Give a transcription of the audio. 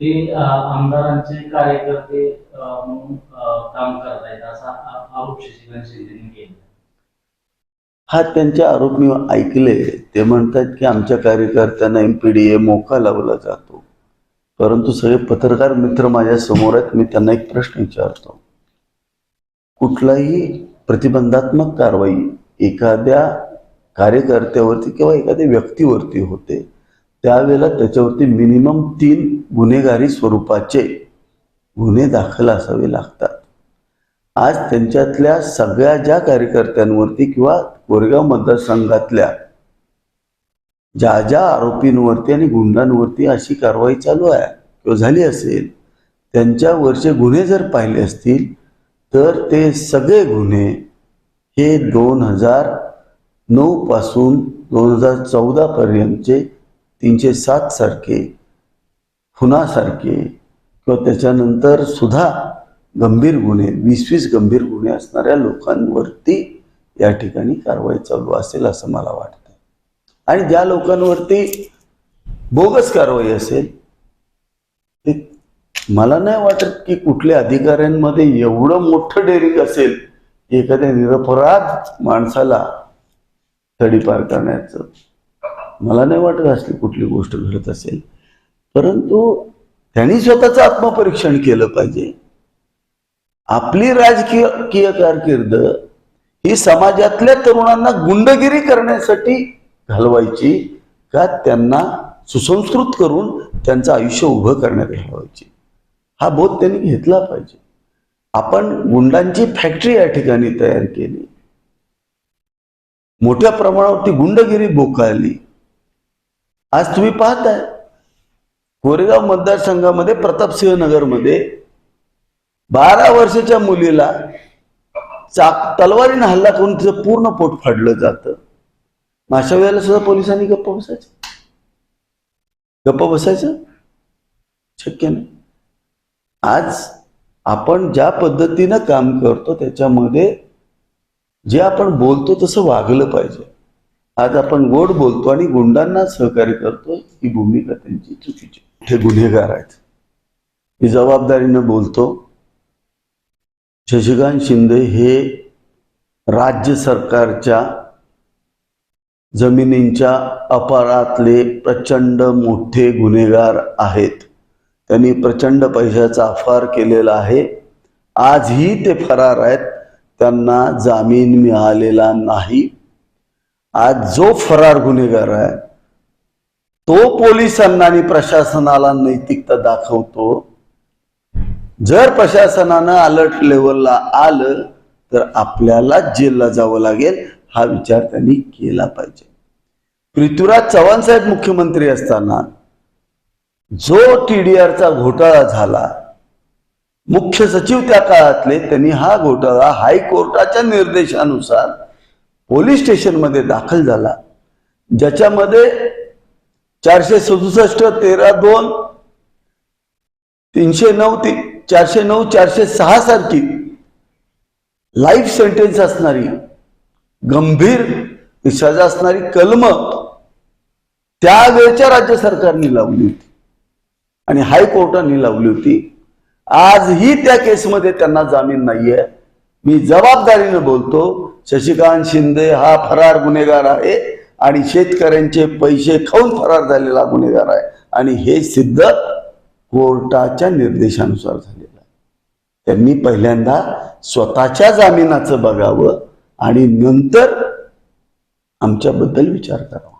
ते आमदारांचे कार्यकर्ते म्हणून काम करतायत असा आरोप शशिकांत शिंदेने केला हा त्यांचे आरोप मी ऐकले. ते म्हणतात की आमच्या कार्यकर्त्यांना M P D A MCOCA लावला जातो. परंतु सगळे पत्रकार मित्र माझ्यासमोर आहेत. मी त्यांना एक प्रश्न विचारतो. कुठलाही प्रतिबंधात्मक कारवाई एखाद्या कार्यकर्त्यावरती किंवा एखाद्या व्यक्तीवरती होते त्यावेळेला त्याच्यावरती मिनिमम तीन गुन्हेगारी स्वरूपाचे गुन्हे दाखल असावे लागतात. आज त्यांच्यातल्या सगळ्या ज्या कार्यकर्त्यांवरती किंवा कोरेगाव मतदारसंघातल्या ज्या ज्या आरोपींवरती आणि गुंडांवरती अशी कारवाई चालू आहे किंवा झाली असेल त्यांच्यावरचे गुन्हे जर पाहिले असतील तर ते सगळे गुन्हे हे दोन हजार नऊ पासून दोन हजार चौदा पर्यंतचे तीनशे सात सारखे खुनासारखे किंवा त्याच्यानंतर सुद्धा गंभीर गुन्हे वीस वीस गंभीर गुन्हे असणाऱ्या लोकांवरती या ठिकाणी कारवाई चालू असेल असं मला वाटतं आणि ज्या लोकांवरती बोगस कारवाई असेल ते मला नाही वाटत की कुठल्या अधिकाऱ्यांमध्ये एवढं मोठं डेअरिंग असेल की एखाद्या निरपराध माणसाला तडीपार करण्याचं मला नाही वाटत असली कुठली गोष्ट घडत असेल. परंतु त्यांनी स्वतःचं आत्मपरीक्षण केलं पाहिजे. आपली राजकीय कारकीर्द ही समाजातल्या तरुणांना गुंडगिरी करण्यासाठी घालवायची का त्यांना सुसंस्कृत करून त्यांचं आयुष्य उभं करण्यात घालवायची? हा बोध त्यांनी घेतला पाहिजे. आपण गुंडांची फॅक्टरी या ठिकाणी तयार केली. मोठ्या प्रमाणावरती गुंडगिरी बोकाळली. आज तुम्ही पाहताय. कोरेगाव मतदारसंघामध्ये प्रतापसिंह नगरमध्ये बारा वर्षाच्या मुलीला चाक तलवारीनं हल्ला करून तिचं पूर्ण पोट फाडलं जातं. मग अशा वेळेला सुद्धा पोलिसांनी गप्प बसायचं. गप्प बसायचं? शक्य नाही. आज आपण ज्या पद्धतीनं काम करतो त्याच्यामध्ये जे आपण बोलतो तसं वागलं पाहिजे. आज आपण गोड बोलतो आणि गुंडांना सहकार्य करतो ही भूमिका त्यांची चुकीची. हे गुन्हेगार आहेत. मी जबाबदारीनं बोलतो शशिकांत शिंदे हे राज्य सरकारच्या जमिनींच्या अपारातले प्रचंड मोठे गुन्हेगार आहेत. त्यांनी प्रचंड पैशाचा अफार केलेला आहे. आजही ते फरार आहेत. त्यांना जामीन मिळालेला नाही. आज जो फरार गुन्हेगार आहे तो पोलिसांना आणि प्रशासनाला नैतिकता दाखवतो. जर प्रशासनानं अलर्ट लेवलला आलं तर आपल्याला जेलला जावं लागेल हा विचार त्यांनी केला पाहिजे. पृथ्वीराज चव्हाण साहेब मुख्यमंत्री असताना जो टीडीआरचा घोटाळा झाला मुख्य सचिव त्या काळातले त्यांनी हा घोटाळा हायकोर्टाच्या निर्देशानुसार पोलीस स्टेशनमध्ये दाखल झाला. ज्याच्यामध्ये चारशे सदुसष्ट तेरा दोन तीनशे नऊ ती चारशे नऊ चारशे सहा सारखी लाईफ सेंटेन्स असणारी गंभीर सजा असणारी कलम त्यावेळच्या राज्य सरकारने लावली होती. आणि हायकोर्टाने लावली होती. आजही त्या केसमध्ये त्यांना जामीन नाहीये. मी जबाबदारीनं बोलतो शशिकांत शिंदे हा फरार गुन्हेगार आहे आणि शेतकऱ्यांचे पैसे खाऊन फरार झालेला गुन्हेगार आहे. आणि हे सिद्ध कोर्टाच्या निर्देशानुसार झालेलं आहे. त्यांनी पहिल्यांदा स्वतःच्या जामिनाचं बघावं आणि नंतर आमच्याबद्दल विचार करावा.